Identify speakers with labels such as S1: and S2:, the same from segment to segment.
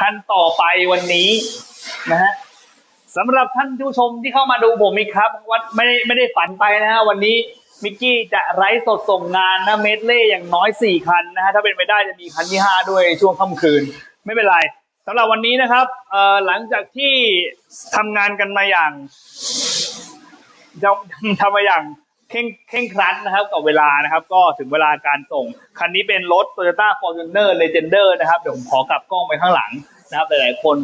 S1: คันต่อไปวันนี้นะฮะสำหรับท่านผู้ชมที่เข้ามาดูผมอีกครับวันไม่ได้ไม่ได้ฝันไปนะฮะวันนี้มิกกี้จะไลฟ์สดส่งงานนะเมดเล่อย่างน้อยสี่คันนะฮะถ้าเป็นไปได้จะมีคันที่ห้าด้วยช่วงค่ำคืน ไม่เป็นไรสำหรับวันนี้นะครับเอ่อหลังจากที่ทำงานกันมาอย่างจะทำมาอย่าง เข่งเข่งครัดนะครับกับเวลานะครับ ก็ถึงเวลาการส่ง คันนี้เป็นรถ Toyota Fortuner Legender นะครับ เดี๋ยวผมขอกลับกล้องไปข้างหลังนะครับหลายๆคน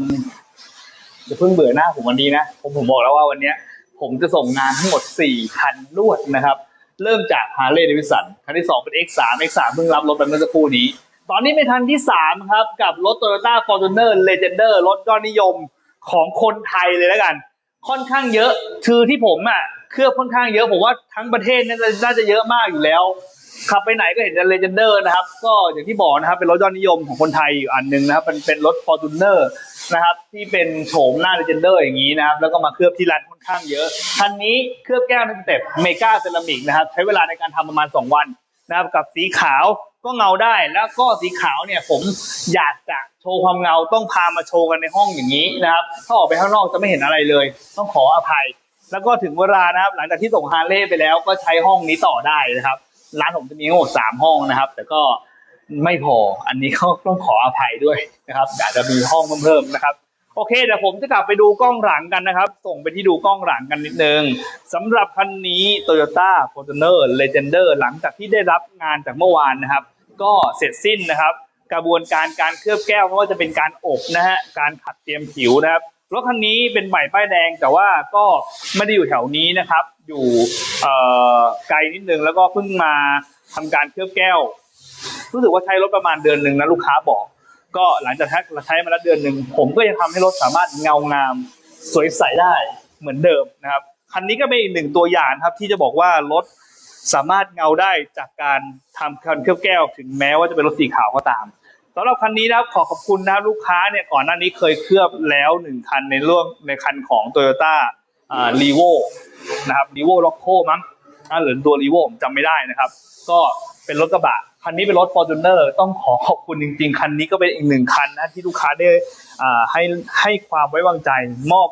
S1: จะเพิ่งเบื่อหน้าผมวันนี้นะผมผมบอกแล้วว่าวันนี้ผมจะส่งงานทั้งหมด 4 คันรวดนะครับ เริ่มจาก Harley Davidson คันที่ 2 เป็น X3 X3 เพิ่งรับรถไปเมื่อสักครู่นี้ ตอนนี้เป็นคันที่ 3 ครับ กับรถ Toyota Fortuner Legender รถยอดนิยมของคนไทยเลยแล้วกัน ค่อนข้างเยอะคือที่ผมอะ เคลือบค่อนข้างเยอะผมว่าทั้งประเทศน่าจะน่าจะเยอะมากอยู่แล้วขับไปไหนก็เห็นเลเจนเดอร์นะครับ ก็อย่างที่บอกนะครับเป็นรถยอดนิยมของคนไทยอยู่อันหนึ่งนะครับเป็นเป็นรถ f o r t u n e r นะครับ ที่เป็นโฉมหน้าเลเจนเดอร์อย่างนี้นะครับ แล้วก็มาเคลือบที่ร้านค่อนข้างเยอะคันนี้เคลือบแก้วในสเต็ปเมกาเซรามิกนะครับ ใช้เวลาในการทำประมาณ 2 วันนะครับ กับสีขาวก็เงาได้แล้วก็สีขาวเนี่ยผมอยากจะโชว์ความเงาต้องพามาโชว์กันในห้องอย่างนี้นะครับ ถ้าออกไปข้างนอกจะไม่เห็นอะไรเลย ต้องขออภัย แล้วก็ถึงเวลานะครับ หลังจากที่ส่งฮาร์เลย์ไปแล้วก็ใช้ห้องนี้ต่อได้นะครับ ร้านผมจะมีทั้งหมดสามห้องนะครับ แต่ก็ไม่พออันนี้ก็ต้องขออภัยด้วยนะครับอาจจะมีห้องเพิ่มๆนะครับ โอเคเดี๋ยวผมจะกลับไปดูกล้องหลังกันนะครับ ส่งไปที่ดูกล้องหลังกันนิดนึงสำหรับคันนี้ Toyota Fortuner Legender หลังจากที่ได้รับงานจากเมื่อวานนะครับ ก็เสร็จสิ้นนะครับ กระบวนการการเคลือบแก้วไม่ว่าจะเป็นการอบนะฮะการขัดเตรียมผิวนะครับ รถคันนี้เป็นใหม่ป้ายแดงแต่ว่าก็ไม่ได้อยู่แถวนี้นะครับ อยู่ไกลนิดนึงแล้วก็เพิ่งมาทำการเคลือบแก้ว รู้สึกว่าใช้รถประมาณเดือนหนึ่งนะลูกค้าบอก ก็หลังจากใช้มาแล้วเดือนหนึ่งผมก็ยังทำให้รถสามารถเงางามสวยใสได้เหมือนเดิมนะครับคันนี้ก็เป็นอีกหนึ่งตัวอย่างครับที่จะบอกว่ารถสามารถเงาได้จากการทำคันเคลือบแก้ว ถึงแม้ว่าจะเป็นรถสีขาวก็ตาม สำหรับคันนี้นะครับขอขอบคุณนะครับลูกค้าเนี่ยก่อนหน้านี้เคยเคลือบแล้วหนึ่งคันในเรื่องในคันของ t o y ยต้าอ่ารีโวนะครับรีโวล็อกโคมั้งหรือตัวรีโวผมจำไม่ได้นะครับ ก็เป็นรถกระบะคันนี้เป็นรถ f o r t u n e r ต้องขอขอบคุณจริง ๆ คันนี้ก็เป็นอีกหนึ่งคันนะที่ลูกค้าได้อ่าให้ให้ความไว้วางใจมอบ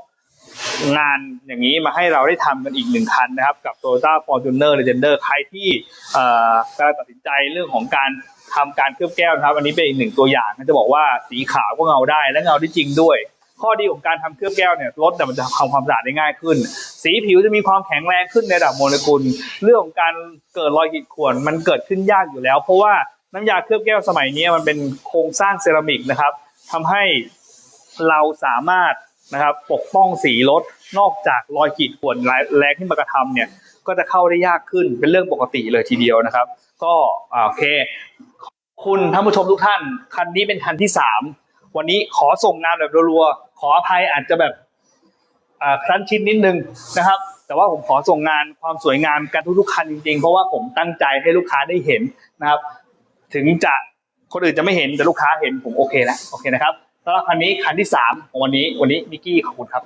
S1: งานอย่างนี้มาให้เราได้ทำกันอีกหนึ่งคันนะครับ กับ Toyota Fortuner Legender ใครที่อ่อกำลังตัดสินใจเรื่องของการ ทำการเคลือบแก้วนะครับ อันนี้เป็นอีกหนึ่งตัวอย่างจะบอกว่าสีขาวก็เงาได้และเงาได้จริงด้วย ข้อดีของการทำเคลือบแก้วเนี่ยรถเนี่มันจะทำความสะอาดได้ง่ายขึ้น สีผิวจะมีความแข็งแรงขึ้นในระดับโมเลกุล เรื่องของการเกิดรอยขีดข่วนมันเกิดขึ้นยากอยู่แล้ว เพราะว่าน้ำยาเคลือบแก้วสมัยนี้มันเป็นโครงสร้างเซรามิกนะครับทำให้เราสามารถนะครับปกป้องสีรถนอกจากรอยขีดข่วนแรงที่มากระทำเนี่ย ก็จะเข้าได้ยากขึ้นเป็นเรื่องปกติเลยทีเดียวนะครับ ก็โอเคขอบคุณท่านผู้ชมทุกท่าน คันนี้เป็นคันที่สามวันนี้ขอส่งงานแบบรัวๆขออภัยอาจจะแบบอ่าครั้นชินนิดนึงนะครับ แต่ว่าผมขอส่งงานความสวยงามกันทุกๆคันจริงๆ เพราะว่าผมตั้งใจให้ลูกค้าได้เห็นนะครับ ถึงจะคนอื่นจะไม่เห็นแต่ลูกค้าเห็นผมโอเคแล้วโอเคนะครับสำหรับคันนี้คันที่สามของวันนี้วันนี้มิกกี้ขอบคุณครับ